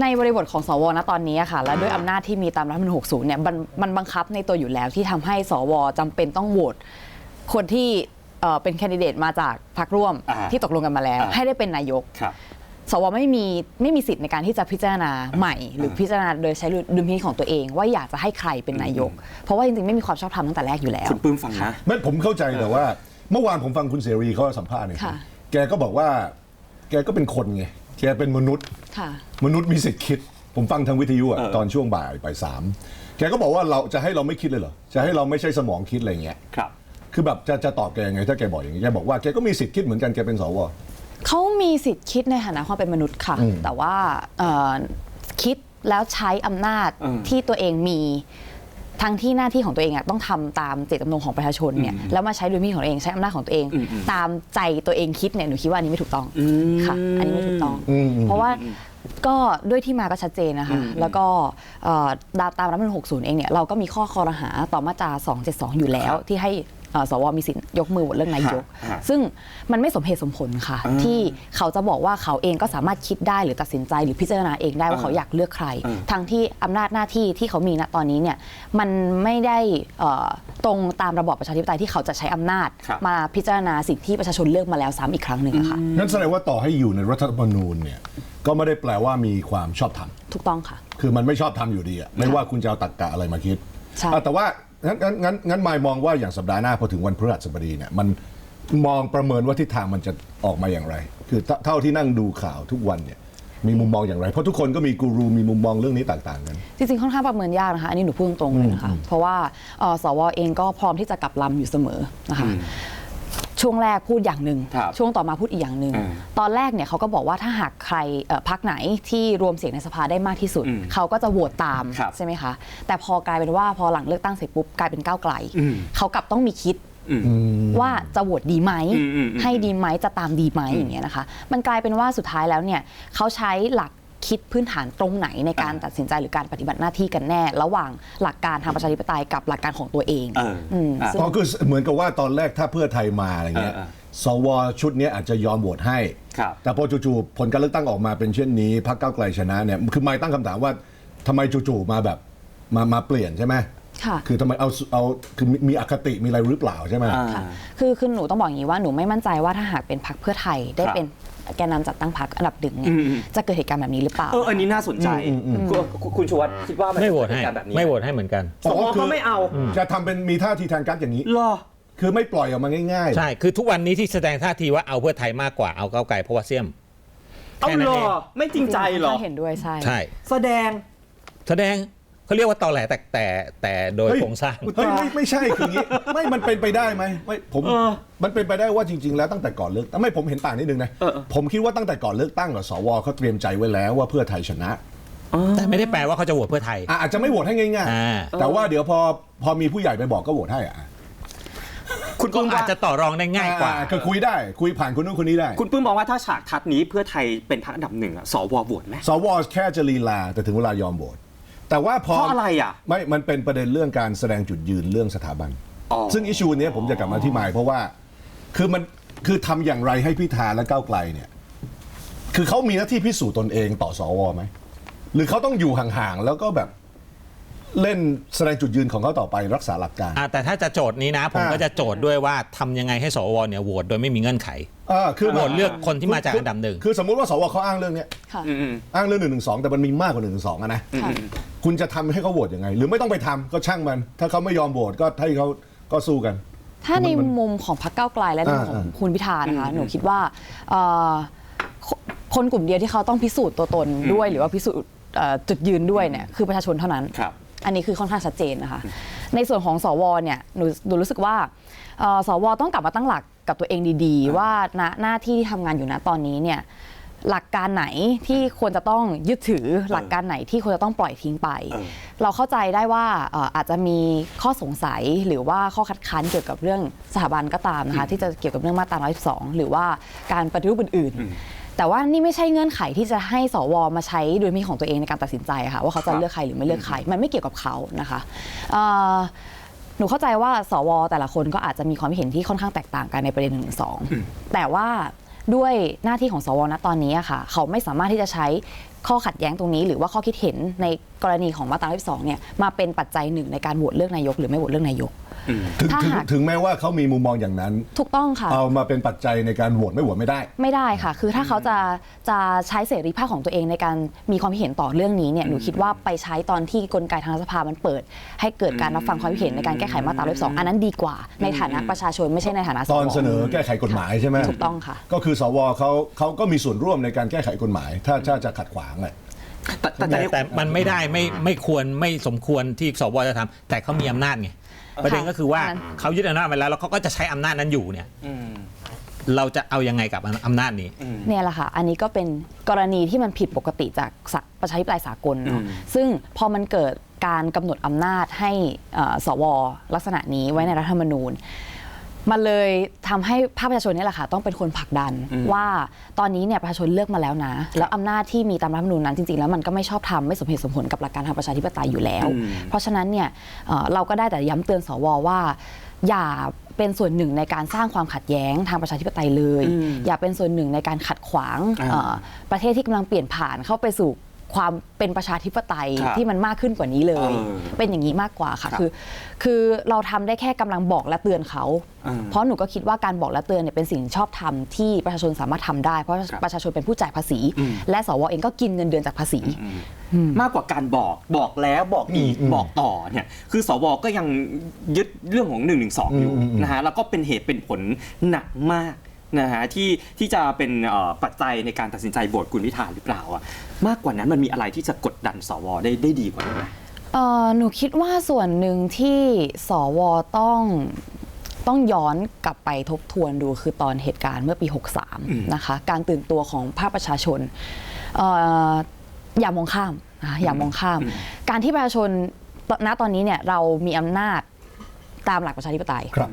ในบริบทของสวณตอนนี้อะค่ะ และด้วยอำนาจที่มีตามรัฐธรรมนูญ60เนี่ยมันมันบังคับในตัวอยู่แล้วที่ทำให้สวจำเป็นต้องโหวตคนที่เอ่อเป็นแคนดิเดตมาจากพรรคร่วมอ่าที่ตกลงกันมาแล้ว อ่า ให้ได้เป็นนายก ครับ สวไม่มีไม่มีสิทธิ์ในการที่จะพิจารณาใหม่ หรือพิจารณาโดยใช้ดุลพินิจของตัวเอง ว่าอยากจะให้ใครเป็นนายก เพราะว่าจริงๆไม่มีความชอบธรรมตั้งแต่แรกอยู่แล้ว คุณปื้มฟังนะ ไม่ผมเข้าใจแต่ว่า เมื่อวานผมฟังคุณเสรีเขาสัมภาษณ์เนี่ยค่ะ แกก็บอกว่า แกก็เป็นคนไง แกเป็นมนุษย์ ค่ะ มนุษย์มีสิทธิ์คิด ผมฟังทางวิทยุอะเออตอนช่วงบ่ายบ่ายสามแกก็บอกว่าเราจะให้เราไม่คิดเลยเหรอ จะให้เราไม่ใช่สมองคิดอะไรเงี้ย ครับ คือแบบจะจะตอบแกยังไง ถ้าแกบอกอย่างนี้แกบอกว่าแกก็มีสิทธิ์คิดเหมือนกันแกเป็นสว เขามีสิทธิ์คิดในฐานะความเป็นมนุษย์ค่ะอืมแต่ว่าเอ่อคิดแล้วใช้อำนาจอืมที่ตัวเองมี ทั้งที่หน้าที่ของตัวเองอะต้องทำตามเจตจำนงของประชาชนเนี่ยแล้วมาใช้ดุลพินิจของตัวเองใช้อำนาจของตัวเอง อืมอืม ตามใจตัวเองคิดเนี่ยหนูคิดว่าอันนี้ไม่ถูกต้องอืมค่ะ อันนี้ไม่ถูกต้องอืมอืม เพราะว่าก็ด้วยที่มาก็ชัดเจนนะคะ อืม แล้วก็เอ่อตามตามรัฐธรรมนูญ60 เองเนี่ยเราก็มีข้อคอรหาต่อมาตรา 272 อยู่แล้ว ที่ให้เอ่อ สวมีสิทธิ์ยกมือโหวตเรื่องนายกฮะซึ่งมันไม่สมเหตุสมผลค่ะอ่าที่เขาจะบอกว่าเขาเองก็สามารถคิดได้หรือตัดสินใจหรือพิจารณาเองได้ว่าอ่าเขาอยากเลือกใครอ่าทั้งที่อำนาจหน้าที่ที่เขามีณตอนนี้เนี่ยมันไม่ได้เอ่อตรงตามระบอบประชาธิปไตยที่เขาจะใช้อำนาจครับมาพิจารณาสิ่งที่ประชาชนเลือกมาแล้วซ้ำอีกครั้งหนึ่งอะค่ะงั้นแสดงว่าต่อให้อยู่ในรัฐธรรมนูญเนี่ยก็ไม่ได้แปลว่ามีความชอบธรรมถูกต้องค่ะ คือมันไม่ชอบทำอยู่ดีอะไม่ว่าคุณจะเอาตรกกะอะไรมาคิดใช่อะแต่ว่า งั้นงั้นงั้นงั้นมายมองว่าอย่างสัปดาห์หน้าพอถึงวันพฤหัสบดีเนี่ยมันมองประเมินว่าทิศทางมันจะออกมาอย่างไร คือเท่าเท่าที่นั่งดูข่าวทุกวันเนี่ยมีมุมมองอย่างไร เพราะทุกคนก็มีกูรูมีมุมมองเรื่องนี้ต่างๆกัน จริงๆ ค่อนข้างประเมินยากนะคะ อันนี้หนูพูดตรงๆเลยนะคะ เพราะว่าเอ่อสวเองก็พร้อมที่จะกลับลำอยู่เสมอนะคะ ช่วงแรกพูดอย่างหนึ่งครับช่วงต่อมาพูดอีกอย่างหนึ่งอ่าตอนแรกเนี่ยเขาก็บอกว่าถ้าหากใครเอ่อพักไหนที่รวมเสียงในสภาได้มากที่สุด อืมเขาก็จะโหวตตามครับใช่ไหมคะแต่พอกลายเป็นว่าพอหลังเลือกตั้งเสร็จปุ๊บกลายเป็นก้าวไกลอืม เขากลับต้องมีคิด อืม ว่าจะโหวตดีไหม อืมอืมอืมให้ดีไหมจะตามดีไหมอย่างเงี้ยนะคะ มันกลายเป็นว่าสุดท้ายแล้วเนี่ยเขาใช้หลัก คิดพื้นฐานตรงไหนในการอ่าตัดสินใจหรือการปฏิบัติหน้าที่กันแน่ ระหว่างหลักการทางประชาธิปไตยกับหลักการของตัวเองเอออืมอะซึ่งอ๋อคือเหมือนกับว่าตอนแรกถ้าเพื่อไทยมาอะไรเงี้ย เออเออสวชุดเนี้ยอาจจะยอมโหวตให้ ครับ แต่พอจู่ๆผลการเลือกตั้งออกมาเป็นเช่นนี้พรรคก้าวไกลชนะเนี่ย คือไม่ตั้งคำถามว่าทำไมจู่ๆมาแบบมามาเปลี่ยนใช่ไหมค่ะ คือทำไมเอาเอาคือมีมีอคติมีอะไรหรือเปล่าใช่ไหม อ่าค่ะคือคือหนูต้องบอกอย่างนี้ว่าหนูไม่มั่นใจว่าถ้าหากเป็นพรรคเพื่อไทยได้ครับเป็น แกนนำจัดตั้งพรรคอันดับหนึ่งเนี่ยอืมจะเกิดเหตุการณ์แบบนี้หรือเปล่า เอออันนี้น่าสนใจ คุณคุณชูวัฒน์คิดว่ามันไม่โหวตจะให้เกิดการแบบนี้ไม่โหวตให้เหมือนกัน สวก็ไม่เอาจะทำเป็นมีท่าทีทางการอย่างนี้ เหรอ คือไม่ปล่อยออกมาง่ายๆ ใช่ คือทุกวันนี้ที่แสดงท่าทีว่าเอาเพื่อไทยมากกว่าเอาก้าวไกลเพราะว่าเสี่ยม เอาแค่นั้เหรนอเองไม่จริงใจเหรอ เห็นด้วยใช่ ใช่ แสดง แสดง เขาเรียกว่าตอแหลแต่แต่แต่โดยเฮ้ยโครงสร้าง เฮ้ยไม่ไม่ใช่คืออย่างนี้ ไม่มันเป็นไปได้ไหมไม่ผมเออมันเป็นไปได้ว่าจริง ๆ แล้วตั้งแต่ก่อนเลือกตั้งไม่ผมเห็นต่างนิดนึงนะเออเออ ผมคิดว่าตั้งแต่ก่อนเลือกตั้งกับสวเขาเตรียมใจไว้แล้วว่าเพื่อไทยชนะแต่ไม่ได้แปลว่าเขาจะโหวตเพื่อไทย อะอาจจะไม่โหวตให้ง่ายอ่า ๆแต่ว่าเดี๋ยวพอพอมีผู้ใหญ่ไปบอกก็โหวตให้อะคุณก็ปื้มอาว่าจจะต่อรองได้ง่ายกว่า อ่คือคุยได้คุยผ่านคนนู้นคนนี้ได้ คุณปื้มมองว่าถ้าฉากทัดนี้เพื่อไทยเป็นพรรคอันดับหนึ่งอะสวโหวตไหม สวแค่จะลีลาแต่ถึงเวลายอมโหวต แต่ว่าพอเพราะอะไรอะ ไม่ มันเป็นประเด็นเรื่องการแสดงจุดยืนเรื่องสถาบัน อ๋อ ซึ่งอิชูนี้ยผมจะกลับมาที่หมายเพราะว่า คือมันคือทำอย่างไรให้พิธาและก้าวไกลเนี่ย คือเขามีหน้าที่พิสูจน์ตนเองต่อสวไหม หรือเขาต้องอยู่ห่างๆ แล้วก็แบบ เล่นแสดงจุดยืนของเขาต่อไปรักษาหลักการ อ่าแต่ถ้าจะโจทย์นี้นะ ผมอ่าก็จะโจทย์ด้วยว่าทำยังไงให้สวเนี่ยโหวตโดยไม่มีเงื่อนไขอ่าคือโหวตเลือกคนที่มาจากอันดับหนึ่ง คือสมมุติว่าสวเขาอ้างเรื่องเนี้ยค่ะอืมอืมอ้างเรื่องหนึ่งหนึ่งสองแต่มันมีมากกว่าหนึ่งหนึ่งสองอะนะ ค่ะ คุณจะทำให้เขาโหวตยังไง หรือไม่ต้องไปทำก็ช่างมัน ถ้าเขาไม่ยอมโหวตก็ให้เขาก็สู้กัน ถ้าในมันมุมของพรรคก้าวไกลและในมุมของอ่าคุณพิธานะคะหนูคิดว่าเอ่อคคนกลุ่มเดียวที่เขาต้องพิสูจน์ตัวตนด้วย หรือว่าพิสูจน์เอ่อจุดยืนด้วยเนี่ยคือประชาชนเท่านั้น ครับ อันนี้คือค่อนข้างชัดเจนนะคะ ในส่วนของสวเนี่ยหนูหนูรู้สึกว่าเอ่อสวต้องกลับมาตั้งหลักกับตัวเองดีๆ ว่าณหน้าที่ที่ทำงานอยู่นะตอนนี้เนี่ยหลักการไหนที่ควรจะต้องยึดถือหลักการไหนที่ควรจะต้องปล่อยทิ้งไป เออ เราเข้าใจได้ว่าเอ่ออาจจะมีข้อสงสัยหรือว่าข้อคัดค้านเกี่ยวกับเรื่องสถาบันก็ตามนะคะที่จะเกี่ยวกับเรื่องมาตรา112 หรือว่าการปฏิรูปอื่นๆ แต่ว่านี่ไม่ใช่เงื่อนไขที่จะให้สวมาใช้ดุลพินิจของตัวเองในการตัดสินใจค่ะว่าเขาจะเลือกใครหรือไม่เลือกใครมันไม่เกี่ยวกับเขานะคะเอ่อหนูเข้าใจว่าสวแต่ละคนก็อาจจะมีความคิดเห็นที่ค่อนข้างแตกต่างกันในประเด็นหนึ่งสองแต่ว่าด้วยหน้าที่ของสวณตอนนี้อะค่ะ เขาไม่สามารถที่จะใช้ ข้อขัดแย้งตรงนี้หรือว่าข้อคิดเห็นในกรณีของมาตรา112เนี่ยมาเป็นปัจจัยหนึ่งในการโหวตเลือกนายก หรือไม่โหวตเลือกนายก ถึงถ้าถึงหาก ถึงแม้ว่าเขามีมุมมองอย่างนั้น ถูกต้องค่ะ เอามาเป็นปัจจัยในการโหวตไม่โหวตไม่ได้ ไม่ได้ค่ะ คือถ้าเขาจะจะใช้เสรีภาพของตัวเองในการมีความคิดเห็นต่อเรื่องนี้เนี่ย หนูคิดว่าไปใช้ตอนที่กลไกทางรัฐสภามันเปิด ให้เกิดการรับฟังความคิดเห็นในการแก้ไขมาตรา112อันนั้นดีกว่า ในฐานะประชาชนไม่ใช่ในฐานะสตวอนเสนอแก้ไขกฎหมายใช่ไหมถูกต้องค่ะ ก็คือสวเขาเขาก็มีส่วนร่วมในการแก้ไขกฎหมาย ถ้าถ้าจะขัดขวางแหละแต่แต่แต่แต่แต่มันไม่ได้ไม่ไม่ควรไม่สมควรที่สวจะทำแต่เขามีอำนาจไงประเด็นก็คือว่าอันนั้นเขายึดอำนาจไปแล้วแล้วเขาก็จะใช้อำนาจนั้นอยู่เนี่ย อืม เราจะเอายังไงกับอำนาจนี้ เนี่ยแหละค่ะ อันนี้ก็เป็นกรณีที่มันผิดปกติจากสะประชาธิปไตยสากลเนาะอืม ซึ่งพอมันเกิดการกำหนดอำนาจให้เอ่อสวลักษณะนี้ไว้ในรัฐธรรมนูญ มันเลยทำให้ภาคประชาชนเนี่ยแหละค่ะต้องเป็นคนผลักดันว่าตอนนี้เนี่ยประชาชนเลือกมาแล้วนะ แล้วอำนาจที่มีตามรัฐธรรมนูญนั้นจริงๆแล้วมันก็ไม่ชอบทำไม่สมเหตุสมผลกับหลักการทางประชาธิปไตยอยู่แล้วอืมเพราะฉะนั้นเนี่ยเอ่อเราก็ได้แต่ย้ำเตือนสวว่า อย่าเป็นส่วนหนึ่งในการสร้างความขัดแย้งทางประชาธิปไตยเลยอืมอย่าเป็นส่วนหนึ่งในการขัดขวางอ่า เอ่อประเทศที่กำลังเปลี่ยนผ่านเข้าไปสู่ ความเป็นประชาธิปไตยครับที่มันมากขึ้นกว่านี้เลย เออเป็นอย่างนี้มากกว่าค่ะ ครับคือ คือเราทำได้แค่กำลังบอกและเตือนเขาอ่าเพราะหนูก็คิดว่าการบอกและเตือนเนี่ยเป็นสิ่งชอบธรรมที่ประชาชนสามารถทำได้ เพราะครับประชาชนเป็นผู้จ่ายภาษี อืม และสวเองก็กินเงินเดือนจากภาษี มากกว่าการบอกบอกแล้วบอกอีกอืมบอกต่อเนี่ยคือสวก็ยังยึดเรื่องของ1นึอยู่อืมอืมนะฮะแล้วก็เป็นเหตุเป็นผลหนักมาก นะฮะที่ที่จะเป็นเอ่อปัจจัยในการตัดสินใจโหวตคุณพิธาหรือเปล่าอะมากกว่านั้นมันมีอะไรที่จะกดดันสวได้ได้ดีกว่านี้ไหมเอ่อหนูคิดว่าส่วนหนึ่งที่สวต้องต้องย้อนกลับไปทบทวนดูคือตอนเหตุการณ์เมื่อปี 63 นะคะ การตื่นตัวของภาคประชาชนเอ่ออย่ามองข้ามนะคะอย่ามองข้าม การที่ประชาชนณตอนนี้เนี่ยเรามีอำนาจตามหลักประชาธิปไตยครับ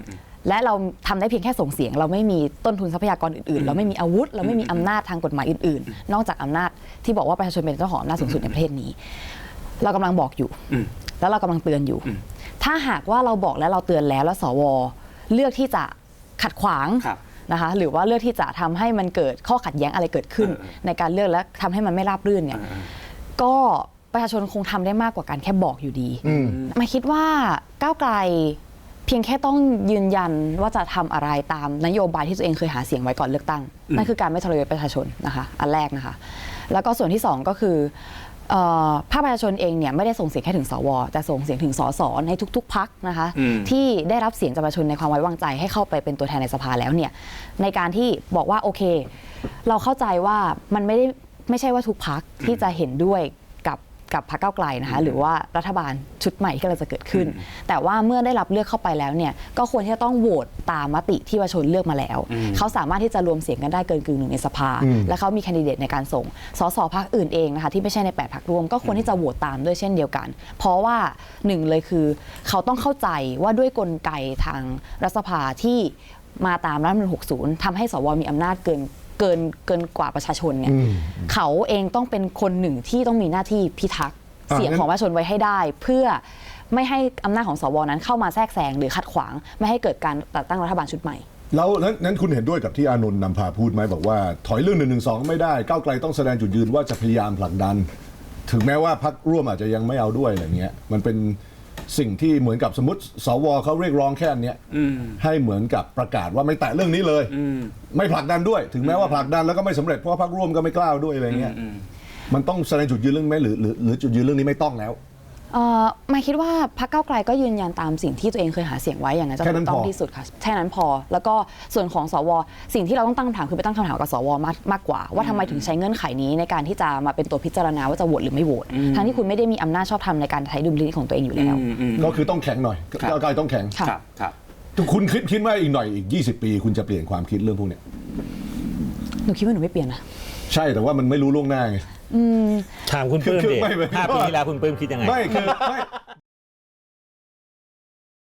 และเราทำได้เพียงแค่ส่งเสียง เราไม่มีต้นทุนทรัพยากรอื่นๆ เราไม่มีอาวุธ เราไม่มีอำนาจทางกฎหมายอื่นๆ นอกจากอำนาจที่บอกว่าประชาชนเป็นเจ้าของอำนาจสูงสุดในประเทศนี้ เรากำลังบอกอยู่อืมแล้วเรากำลังเตือนอยู่ ถ้าหากว่าเราบอกและเราเตือนแล้วแล้วสว เลือกที่จะขัดขวางครับนะคะหรือว่าเลือกที่จะทำให้มันเกิดข้อขัดแย้งอะไรเกิดขึ้นเออในการเลือกและทำให้มันไม่ราบรื่นเนี่ยเออก็ประชาชนคงทำได้มากกว่าการแค่บอกอยู่ดีอืมมาคิดว่าก้าวไกล เพียงแค่ต้องยืนยันว่าจะทำอะไรตามนโยบายที่ตัวเองเคยหาเสียงไว้ก่อนเลือกตั้ง นั่นคือการไม่ทรยศประชาชนนะคะอันแรกนะคะ แล้วก็ส่วนที่สองก็คือเอ่อภาคประชาชนเองเนี่ยไม่ได้ส่งเสียงแค่ถึงสวแต่ส่งเสียงถึงสสในทุก ๆพักนะคะอืมที่ได้รับเสียงจากประชาชนในความไว้วางใจให้เข้าไปเป็นตัวแทนในสภาแล้วเนี่ยในการที่บอกว่าโอเค เราเข้าใจว่ามันไม่ได้ไม่ใช่ว่าทุกพักที่จะเห็นด้วย กับกับพรรคก้าวไกลนะคะหรือว่ารัฐบาลชุดใหม่ที่กำลังจะเกิดขึ้น แต่ว่าเมื่อได้รับเลือกเข้าไปแล้วเนี่ยก็ควรที่จะต้องโหวตตามมติที่ประชาชนเลือกมาแล้ว เขาสามารถที่จะรวมเสียงกันได้เกินกึ่งหนึ่งในสภาอืมและเขามีแคนดิเดตในการส่งสสพักอื่นเองนะคะที่ไม่ใช่ใน8พักร่วมก็ควรที่จะโหวตตามด้วยเช่นเดียวกัน เพราะว่าหนึ่งเลยคือ เขาต้องเข้าใจว่าด้วยกลไกทางรัฐสภาที่มาตามรัฐธรรมนูญ60ทำให้สวมีอำนาจเกิน เกินเกินกว่าประชาชนเนี่ยอืมเขาเองต้องเป็นคนหนึ่งที่ต้องมีหน้าที่พิทักษ์อะเสียงงั้นของประชาชนไว้ให้ได้ เพื่อไม่ให้อำนาจของสวนั้นเข้ามาแทรกแซงหรือขัดขวาง ไม่ให้เกิดการจัดตั้งรัฐบาลชุดใหม่แล้วนั้นนั้นคุณเห็นด้วยกับที่อานนท์นำพาพูดไหมบอกว่า ถอยเรื่องหนึ่งหนึ่งสองไม่ได้ก้าวไกลต้องแสดงจุดยืนว่าจะพยายามผลักดัน ถึงแม้ว่าพักร่วมอาจจะยังไม่เอาด้วยอะไรเงี้ยมันเป็น สิ่งที่เหมือนกับสมมติสวเขาเรียกร้องแค่อันเนี้ยอืมให้เหมือนกับประกาศว่าไม่แตะเรื่องนี้เลยอืมไม่ผลักดันด้วย ถึงแม้ว่าผลักดันแล้วก็ไม่สำเร็จเพราะว่าพักร่วมก็ไม่กล้าด้วยอะไรเงี้ยอืมมันต้องแสดงจุดยืนเรื่องนี้ไหมหรือหรือหรือจุดยืนเรื่องนี้ไม่ต้องแล้ว เอ่อหมายคิดว่าพรรคก้าวไกลก็ยืนยันตามสิ่งที่ตัวเองเคยหาเสียงไว้อย่างนั้นจะแค่ถูนั้นกต้อพงอที่สุดค่ะแค่นั้นพอ แล้วก็ส่วนของสว สิ่งที่เราต้องตั้งคำถามคือไปตั้งคำถามกับสวมากมากกว่า ว่าทำไมถึงใช้เงื่อนไขนี้ในการที่จะมาเป็นตัวพิจารณาว่าจะโหวตหรือไม่โหวตทั้งที่คุณไม่ได้มีอำนาจชอบธรรมในการใช้ดุลพินิจของตัวเองอยู่แล้ว อืมอืมก็คือต้องแข็งหน่อยครับก้าวไกลต้องแข็ง ค่ะ ครับครับ คุณคิดคิดว่าอีกหน่อยอีก 20 ปี คุณจะเปลี่ยนความคิดเรื่องพวกเนี้ยหนูคิดว่าหนูไม่เปลี่ยนนะ ใช่แต่ว่ามันไม่รู้ล่วงหน้าไง ถามคุณปลื้มคือดิไม่ไม่ห้าปีที่แล้วคุณปลื้มคิดยังไง ไม่คือไม่